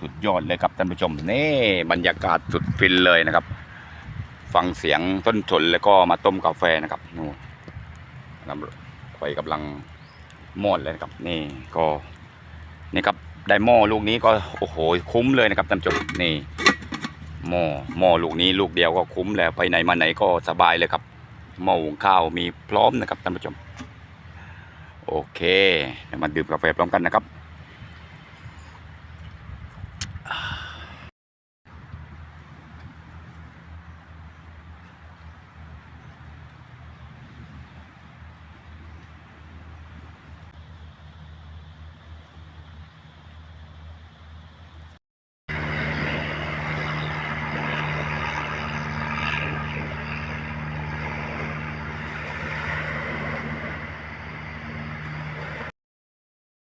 สุดยอดเลยครับท่านผู้ชม นี่บรรยากาศสุดฟินเลยนะครับ ฟังเสียงต้นสนแล้วก็มาต้มกาแฟนะครับนู่นน้ำไฟกำลังมอดเลยนะครับ นี่ก็นี่ครับได้หม้อลูกนี้ก็โอ้โหคุ้มเลยนะครับท่านผู้ชมนี่หม้อหม้อลูกนี้ลูกเดียวก็คุ้มแล้วไปไหนมาไหนก็สบายเลยครับหม้อหุงข้าวมีพร้อมนะครับท่านผู้ชม โอเคเดี๋ยวมาดื่มกาแฟพร้อมกันนะครับ